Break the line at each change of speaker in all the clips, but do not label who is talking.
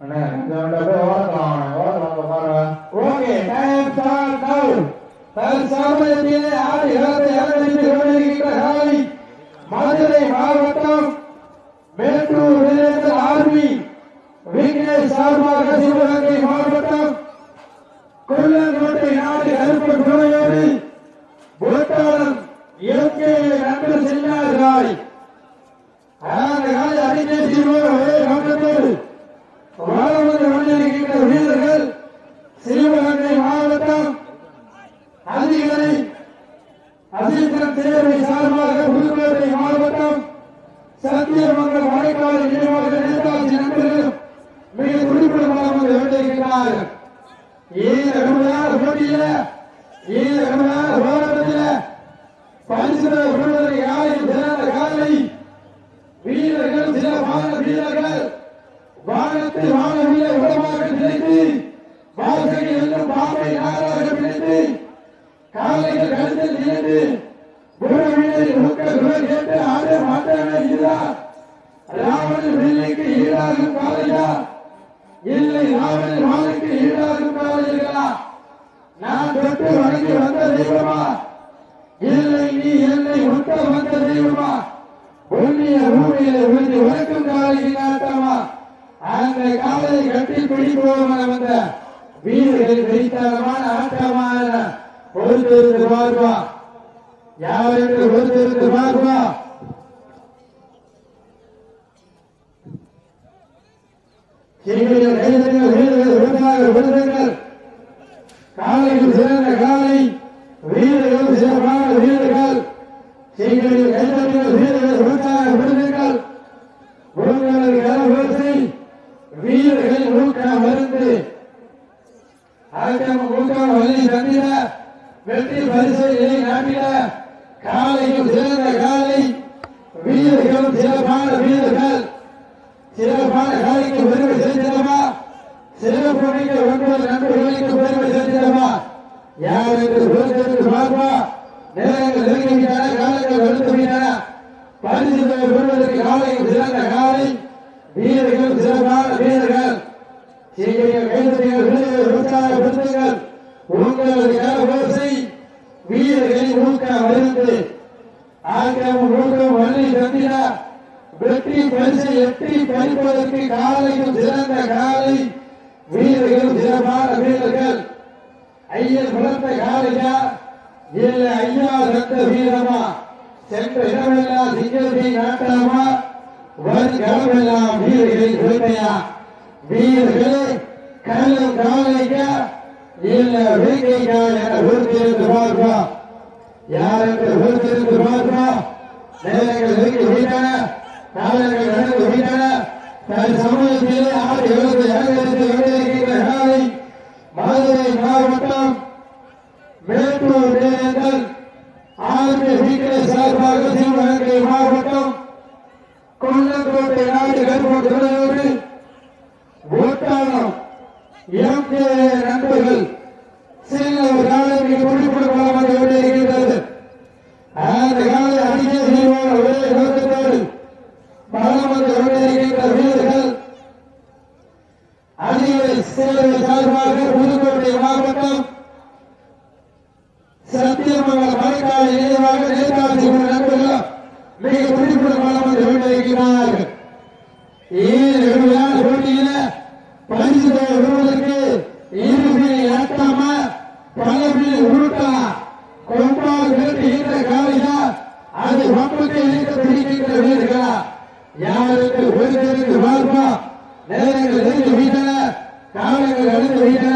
அண்ணே இந்த வண்டி அப்படியே ஓரக்கலாம் ஓரக்கலாம் பாருங்க
ஓகே டைம் ஸ்டார்ட் நவ தற்சமயத்திலே ஆடி இறந்து இறந்து கொண்டிருக்கின்ற காலை மதுரை மாவட்டம் மேட்டூர் விஜயந்தர் ஆர்மி விக்னேஷ் சார்பாக சிவகங்கை மாவட்டம் கொல்லங்கோட்டை நாடு கருப்பு காலை அடிக்கே சிறுவர் ஒரே கவனத்தோடு வாழ்வது கொண்டிருக்கின்ற வீரர்கள் சிவகங்கை மாவட்டம் அதிகளை அதிகம் தேவை சார்பாக புதுக்கோட்டை மாவட்டம் சத்தியமங்கலம் மழைக்கால நினைவாக நேதாஜி நண்பர்கள் மிக துடிப்புடமாக வேண்டியிருக்கிறார்கள் இந்த கடுமையான போட்டியில இந்த கடுமையான போராட்டத்தில் பரிசுகளை விடுவதற்கு யாரையும் சிறந்த காலை வீரர்கள் சில வான வீரர்கள் வானத்தை வானவில்லை உடமாக நினைத்து வாழ்க்கையை எல்லாம் பாம்பை நாராக நினைத்து காலையில் கழுத்தில் நினைத்து பூமியை முக்க குரல் கேட்டு ஆட மாட்டான இதுதான் ராவணன் வெள்ளைக்கு ஈடாகும் காலையா? இல்லை ராவணன் நாளைக்கு ஈடாகும் காலையா நான் தொட்டு வணங்கி வந்த தெய்வமா? இல்லை நீ என்னை ஒட்ட வந்த தெய்வமா? புண்ணிய பூமியில விழுந்து உறக்கும் காலைக்கு நாட்டமா அந்த காலையை கட்டி பிடிப்போம் வந்த வீரர்கள் வெறித்தனமான ஆட்டமான பொறுத்திருந்து பார்வா யார் என்று பொறுத்திருந்து பார்வா செய்திகள் கைதங்கள் வீரர்கள் விருதாக விருதுகள் காலையில் சிறந்த காலை வீரர்கள் சிறப்பான வீரர்கள் செய்திகள் கைதங்கள் வீரர்கள் விருதாக விருதுகள் உங்களது கரவரிசை வீரர்கள் ஊக்க மருந்து. ஆட்டம் ஊக்கம் வழி தந்திட வெற்றி பரிசை நிலை நாட்டிட. காலையும் சிறந்த காலை வீரர்களும் சிறப்பான வீரர்கள். சிறப்பான காலைக்கு பெருமை சேர்த்திடமா சிறப்பு மிக்க ஒன்பது நண்பர்களுக்கு பெருமை சேர்த்திடமா யார் என்று பொறுத்திருந்து பார்ப்பா நேரங்கள் நெருங்கிவிட்டன காலங்கள் வலுத்துவிட்டன பரிசு பெறுவதற்கு காலையில் சிறந்த காலை. வீரர்கள் சிறப்பான வீரர்கள். செய்திகள் கைதறிகள் விருதுகள் உற்சாகப்படுத்துங்கள். உங்களது கரபோசை வீரர்களின் ஊக்க மருந்து ஆக்கம் ஊக்கம் வள்ளி தந்திட. வெற்றி பரிசு எட்டி பறிப்பதற்கு காலையும் சிறந்த காலை. வீரர்கள் சிறப்பான வீரர்கள். ஐயர் பிறந்த காலையா? இல்லை ஐயா ரத்த வீரமா? சென்ற இடமெல்லாம் சிங்கத்தை நாட்டாமா வரும் களமெல்லாம் வீரர்களின் பெருமையா வீரர்களே கல்லும் காலைக்கா இல்ல வேங்கைக்கா என பொறுத்திருந்து பார்க்கிறோம் யார் என்று பொறுத்திருந்து பார்க்கிறோம் நேரங்கள் நெருங்கி விட்டன காலங்கள் ஆறு எழுபது அலங்கரித்து வெளியிருக்கின்ற மதுரை மாவட்டம் மேட்டூர் நேரங்கள் சார்பாக சிவகங்கை மாவட்டம் கொல்லக்கோட்டை நாடு கருப்பு துறையோடு ஓட்டாளம் எம் கே நண்பர்கள் சில ஒரு காலம் மிக துடிப்புடன் கொண்டிருக்கிறது அந்த காலை அடிக்க செய்வோம் ஒரே நோக்கத்தோடு பலம் வந்து கொண்டிருக்கின்ற வீரர்கள் அணிகளை சேவை சார்பாக புதுக்கோட்டை மாவட்டம் சத்தியமங்கலம் மழைக்கால இணையமாக நேதாஜி நண்பர்கள் மிக துடிப்புடன் பலம் வந்து கொண்டிருக்கிறார்கள் ஏழு விளையாட போட்டியில பரிசு விடுவதற்கு இருபி ஆட்டாம பலபி உருட்டா கொம்பால் விரட்டுகின்ற காலையா அது வம்புக்கு இழுக்க பிடிக்கின்ற வீரர்களா யாருக்கு ஒருத்தருக்கு பார்ப்பா நேரங்கள் நெருங்கி விட்டன காலங்கள் அழிந்து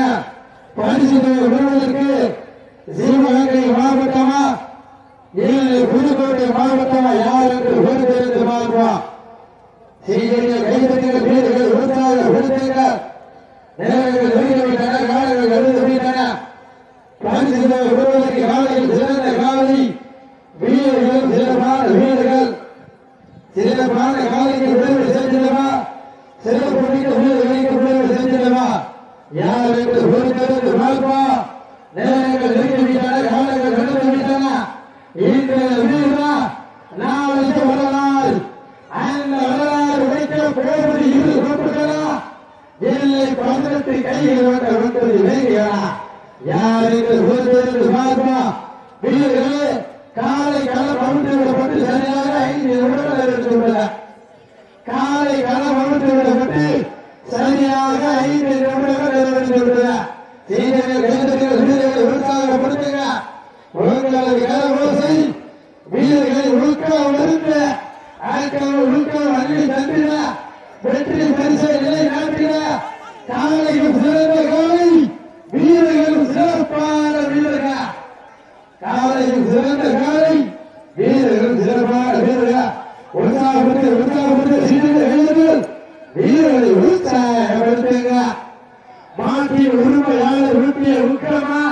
பரிசு விடுவதற்கு சிவகங்கை மாவட்டமா இல்லை புதுக்கோட்டை மாவட்டமா யார் என்று ஒருத்தருக்கு மாறுமா. செய்திகள் கைதட்டிகள் வீரர்கள் உற்சாக விடுத்தீர்கள் நேரங்கள் நெருங்கிவிட்டன காலங்கள் அழுது விட்டன பரிசுகளை விடுவதற்கு காலையில் சிறந்த காலை வீரர்கள் சிறப்பான வீரர்கள் சிறப்பான விடுதலை செஞ்சிடவா சிறப்பு மிக்க வீரர்களுக்கு விடுதலை செஞ்சிடவா யார் என்று பொறுத்தெடுத்து பார்ப்பா நேரங்கள் நெருங்கிவிட்டன காலங்கள் அழுது விட்டன இன்றைய வீரா நாளைக்கு வரலாறு அந்த வரலாறு இரு கொண்டுகளா இல்லை பதினெட்டு கையில் கொண்ட ஒன்பது வேகைகளா யார் என்று சொல்வது வீரர்களே காலை களம் அவிழ்த்து விடப்பட்டு சரியாக ஐந்து நிமிடங்கள் எடுத்துள்ளன காலை களம் அவிழ்த்து விடப்பட்டு சரியாக ஐந்து நிமிடங்கள் நிறைவேற்றியுள்ளன சீனியர்கள் கைதறிகள் வீரர்களை உற்சாகப்படுத்துங்க உங்களது கல ஓசை வீரர்களை உழுக்க உணர்ந்த ஆட்கள் உழுக்க அள்ளி தந்திட வெற்றி பரிசை நிலை நாட்டிட காலையும் சிறந்த காலை வீரர்களும் சிறப்பான வீரர்கள் காலையும் சிறந்த காலை வீரர்களும் சிறப்பான வீரர்கள் உற்சாகப்பட்டு உற்சாகப்பட்டு சீனியர்கள் கைதறிகள் வீரர்களை உற்சாகப்படுத்துங்க மாட்டின் உரிமையாளர் உருட்டிய உக்கமா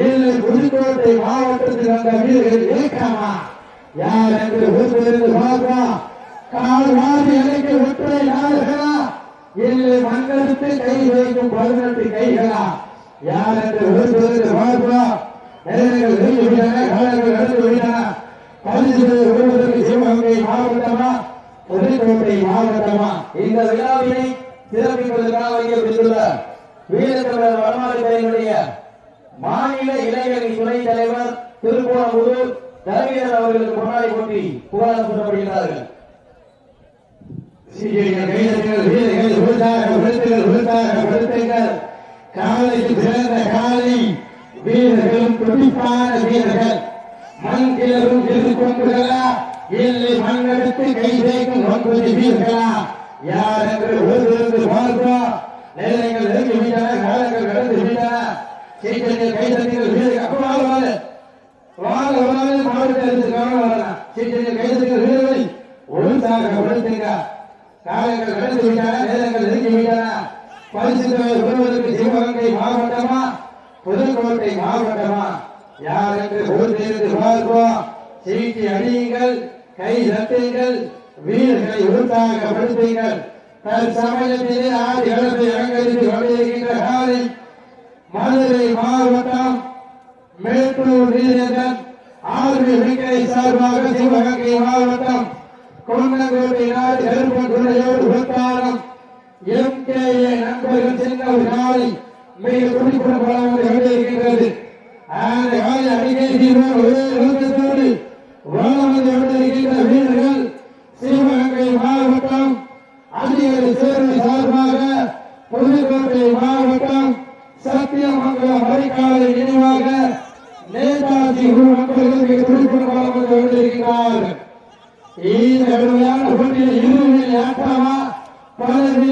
இல்லை புதுக்கோட்டை மாவட்டத்தில் வந்த வீரர்கள் ஏக்கமா யார் என்று ஒருவருக்கு பார்க்கா கால் வாரி அழைக்க ஒற்றை நாடுகளா? இல்லை மண்ணெடுத்து கை வைக்கும் பதினெட்டு கைகளா? யார் என்று ஒருவருக்கு பார்க்கா நேரங்கள் நெருங்கி காலங்கள் நடந்து விட்டன பரிசு ஒருவருக்கு சிவகங்கை மாவட்டமா? புதுக்கோட்டை மாவட்டமா?
இந்த விழாவினை சிறப்பிப்பதற்காக வைக்கப்பட்டுள்ள வீரத்தமிழர் வடமாறு பேரனுடைய மாநில இளைஞரணி துணைத் தலைவர் திருப்போணமுதூர் தலைவர் அவர்களுக்கு பொன்னாடி கொட்டி புகழாரம் சூட்டப்படுகிறார்கள்.
வீரர்கள் காலைக்கு சிறந்த காலை வீரர்களும் துடிப்பான வீரர்கள். மண் கிளறும் எதிர்கொண்டுகளா இல்லை மண்ணெடுத்து கை சேர்க்கும் ஒன்பது வீரர்களா? யார் என்று ஒருவருக்கு நேரங்கள் நெருங்கி விட்டன காலங்கள் கடந்து விட்டன. வீரர்கள் வாங்க மாவட்டத்தில் கவனம் வரலாம் சீக்கிரம் கைதட்டுங்கள் வீரர்களை காலங்கள் கடந்து விட்டன நேரங்கள் நெருங்கி விட்டன பரிசு தொகை பெறுவதற்கு சிவகங்கை மாவட்டமா? புதுக்கோட்டை மாவட்டமா? யார் என்று பொறுத்திருந்து பார்ப்போம்? சீட்டி அடியுங்கள் கை தட்டுங்கள் வீரர்களை உற்சாகப்படுத்துங்கள் தற்சமயத்திலே ஆடி களத்தை அலங்கரித்து கொண்டிருக்கின்ற காலை மதுரை மாவட்டம் மேட்டூர் வீரர்கள் ஆர்மி வெங்கடை சார்பாக சிவகங்கை மாவட்டம் கொண்டங்கோட்டை நாடு கருப்பன் துறையோடு எம். கே. ஏ. நண்பர்கள் சின்ன ஒரு நாளை மிக துடிப்புடன் அந்த காலை அடிக்கடி நோக்கத்தோடு வளம் வந்து கொண்டிருக்கின்ற வீரர்கள் சிவகங்கை மாவட்டம் அதிகாரி சேர்வை சார்பாக புதுக்கோட்டை மாவட்டம் சத்தியமங்கலம் வரைக்காலை நினைவாக நேதாஜி நண்பர்களுக்கு துடிப்புடன் பலம் வந்து கொண்டிருக்கிறார்கள் இந்த கடுமையான போட்டியில் இருவில் ஆட்டமா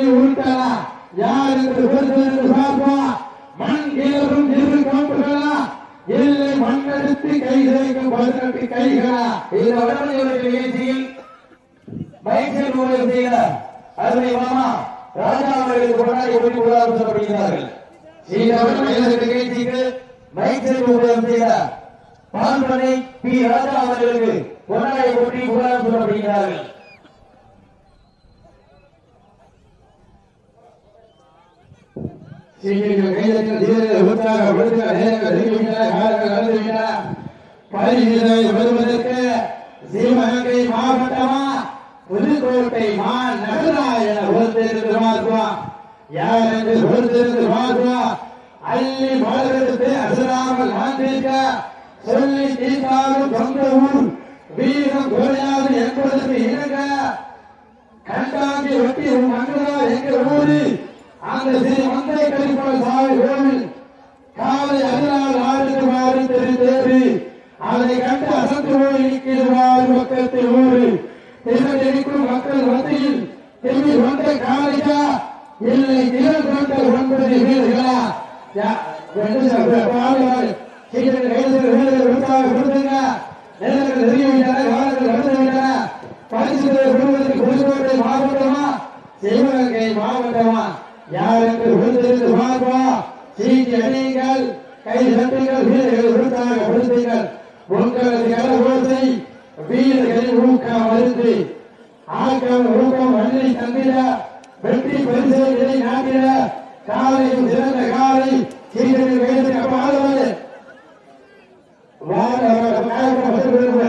பலரில் உருட்டலா? யார் என்று பார்ப்பா? மண் இரு இல்லை மண்ணெடுத்து கை பதினெட்டு கைகளா?
இந்த வடமொழி நிகழ்ச்சியில் பைசல் ஊழல் செய்த அருமை மாமா ராஜா அவர்களுக்கு முன்னாடி கொட்டி புகழாரம் சூட்டப்படுகிறார்கள் இந்த வடமொழி நிகழ்ச்சிக்கு பைசல் ஊழல் செய்த பால்மனை பி. ராஜா அவர்களுக்கு முன்னாடி கொட்டி புகழாரம் சூட்டப்படுகிறார்கள்
சீக்கிரம் கைதட்டில் வீரர்கள் உற்சாகப்படுத்துக நேரங்கள் நெருங்கிவிட்டன காலங்கள் நடந்துவிட்டன பரிசுகளை பெறுவதற்கு சிவகங்கை மாவட்டமா? புதுக்கோட்டை மா நகரா என ஒருத்திருந்து பார்ப்போம் யார் என்று ஒருத்திருந்து பார்ப்போம் அள்ளி மலரெடுத்து அசராமல் வாழ்ந்திருக்க சொல்லி தீர்த்தாலும் சொந்த ஊர் வீரம் குறையாது என்பதற்கு இணங்க. கண்டாங்கி வெட்டி மங்களா எங்க ஊரு அந்த ஸ்ரீ அந்தை கரிப்பட சாமி கோவில் காலை அதனால் ஆடுக்கு மாறி தெரிந்தேறு அதை கண்டு அசந்து போய் நிற்கிறார் பக்கத்தில் ஊரு. மக்கள் மத்தியில் திரும்பி வந்த காலிக்கா இல்லை திரள் கொண்ட ஒன்பது வீரர்களா மாவட்டமா? சிவகங்கை மாவட்டமா? யார் என்று விழுந்திருந்து பார்ப்போம் சீட்டி அணியுங்கள் கை தட்டுங்கள் வீரர்கள் விருத்தாக படுத்துங்கள் உங்களது கல ஓசை வீரர்களின் ஊக்கம் அருந்து ஆக்கம் ஊக்கம் அள்ளி தந்திட வெற்றி பரிசுகளை நாட்டிட காலையும் சிறந்த காலை சீக்கிரம் கைது அப்ப ஆளுவது வாங்க நாயகம் வந்து விடுங்க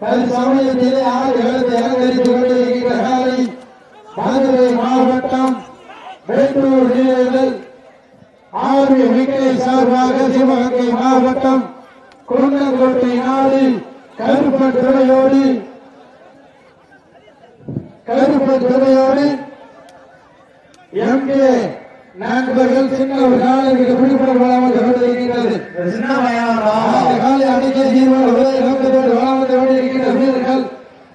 பல்வேறு சமயத்திலே ஆறு எழுத்து அலங்கரித்துக் கொண்டிருக்கின்ற மதுரை மாவட்டம் வேட்டூர் வீரர்கள் ஆர்வி விக்கெட் சார்பாக சிவகங்கை மாவட்டம் குன்னங்கோட்டை நாடு கருப்பன் துறையோடு கருப்பன் துறையோடு எங்கே நண்பர்கள் சின்ன ஒரு காலையில் விடுபட வளாமல் கொண்டிருக்கின்றது காலை அடிக்க நோக்கத்தோடு கொண்டிருக்கின்ற வீரர்கள்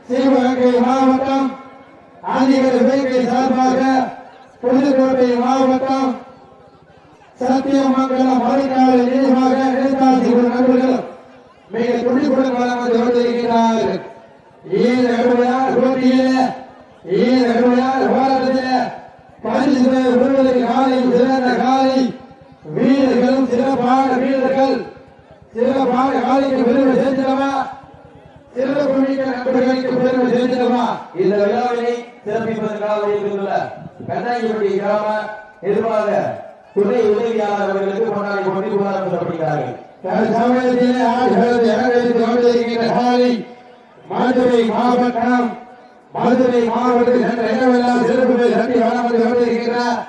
சிவகங்கை மாவட்டம் ஆதிகள் வேங்கை சார்பாக புதுக்கோட்டை மாவட்டம் சத்தியமங்கலம் மறைக்கால நினைவாக நேதாஜி நண்பர்கள் மிக துடிப்புடன் வளர்ந்து கொண்டிருக்கிறார்கள் ஈர கடுமையான போட்டியில ஈர கடுமையான போராட்டத்தில பரிசு விடுவதற்கு காலை சிறந்த காலை வீரர்களும் சிறப்பான வீரர்கள் சிறப்பான காலைக்கு பெருமை சேர்த்திடவா சிறப்பு மிக்க நண்பர்களுக்கு பெருமை சேர்த்திடவா
இந்த விழாவினை சிறப்பிப்பதற்காக இருந்துள்ள கிராம நிர்வாக துணை உதவியாளர் அவர்களுக்கு கொண்டாடி கொண்டு சொல்லப்படுகிறார்கள்
காலை மதுரை மாவட்டம் மதுரை மாவட்டத்தில் இடமெல்லாம் சிறப்புகள் வளர்ந்து கொண்டிருக்கிறார்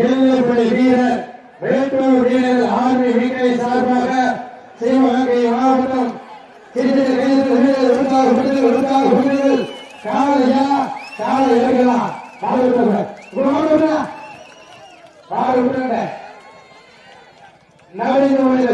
எல்லைப்படை வீரர் வேட்டூர் வீரர் ஆர்மி வீட்டை சார்பாக சிவகங்கை மாவட்டம் கைது விடுதல் விடுதல் காலையா காலை இறங்கலாம் பாடு விட்டுருங்க நவீன மனித